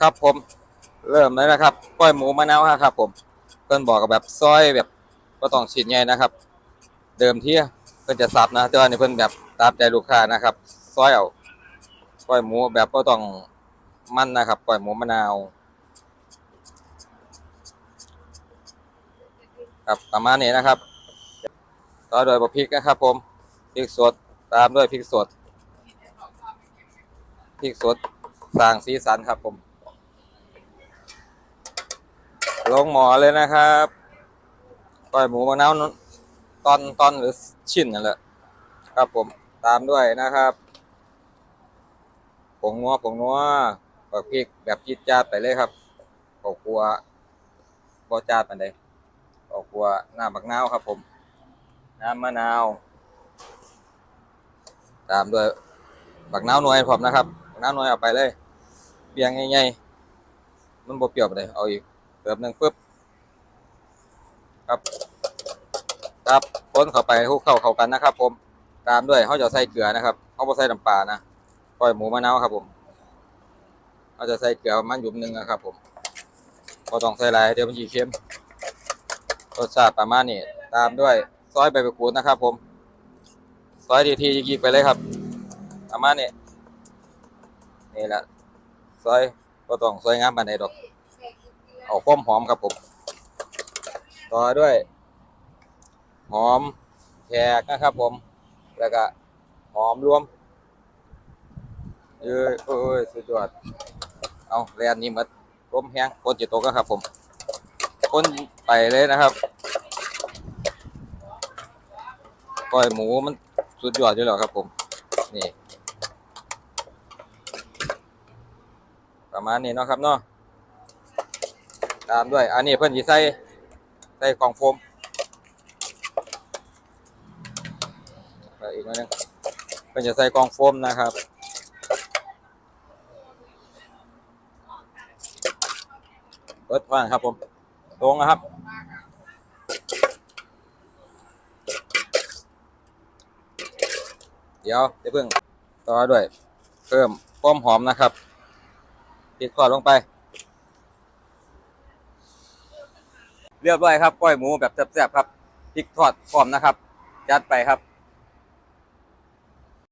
ครับผมเริ่มเลยนะครับก้อยหมูมะนาวครับผมเพิ่นบอกกับแบบซอยแบบก็ต้องชิ้นใหญ่นะครับ เดิมที่เพิ่นจะสับนะแต่ว่านี่เพิ่นแบบตามใจลูกค้านะครับ ซอยเอาก้อยหมูแบบก็ต้องมันนะครับก้อยหมูมะนาวครับประมาณนี้นะครับต่อด้วยพริกนะครับ ผมพริกสดตามด้วยพริกสดพริกสดสร้างสีสันครับผม ลงหมอเลยนะครับก้อยหมูมะนาวนั้นตอนตอนหรือชิ้นนั่นแหละครับผมตามด้วยนะครับผงนัวผงนัวบักพริกแบบจีดจ้าดไปเลยครับข้าวคั่วบ่จาดปานใดข้าวคั่วน้ำบักนาวครับ ผม น้ำมะนาว ตามด้วยบักนาวหน่วยผมนะครับบักนาวหน่วยเอาไปเลยเปียงใหญ่ๆมันบ่เปรี้ยวปานใดเอาอีก ติมหนึ่งปุ๊บครับครับคนเข้าไปคลุกเข้าเข้ากันนะครับ ผมตามด้วยเขาจะใส่เกลือนะครับเขาบ่ใส่น้ำปลานะก้อยหมูมะนาวครับ ผมเขาจะใส่เกลือประมันหยุมหนึ่งนะครับ ผมก็ต้องใส่หลายเดี๋ยวมันจีเค็มรสชาติประมาณนี้ตามด้วยซอยใบมะกรูดนะครับ ผมซอยดีทียิกๆไปเลยครับประมาณนี้นี่แหละซอยก็ต้องซอยงามปานใดดอก เอาความหอมครับผม ต่อด้วย หอมแขกนะครับผม แล้วก็หอมรวมเอ้ยเอ้ยสุดยอด เอาแลนนี้หมัดร่มแห้งคนจิตตกแล้วครับผมคนไปเลยนะครับก้อยหมูมันสุดยอดอยู่แล้วครับผม นี่ ประมาณนี้เนาะครับเนาะ ตามด้วย อันนี้เพิ่นสิใส่ใส่กล่องโฟมไปอีกนิดนึงเพิ่นจะใส่กล่องโฟมนะครับเปิดฟังครับผมตรงนะครับเดี๋ยวจะเพิ่งต่อด้วย เพิ่มความหอมนะครับพริกทอดลงไป เรียบร้อยครับก้อยหมูแบบแซ่บๆครับพริกทอดพร้อมนะครับ จัดไปครับ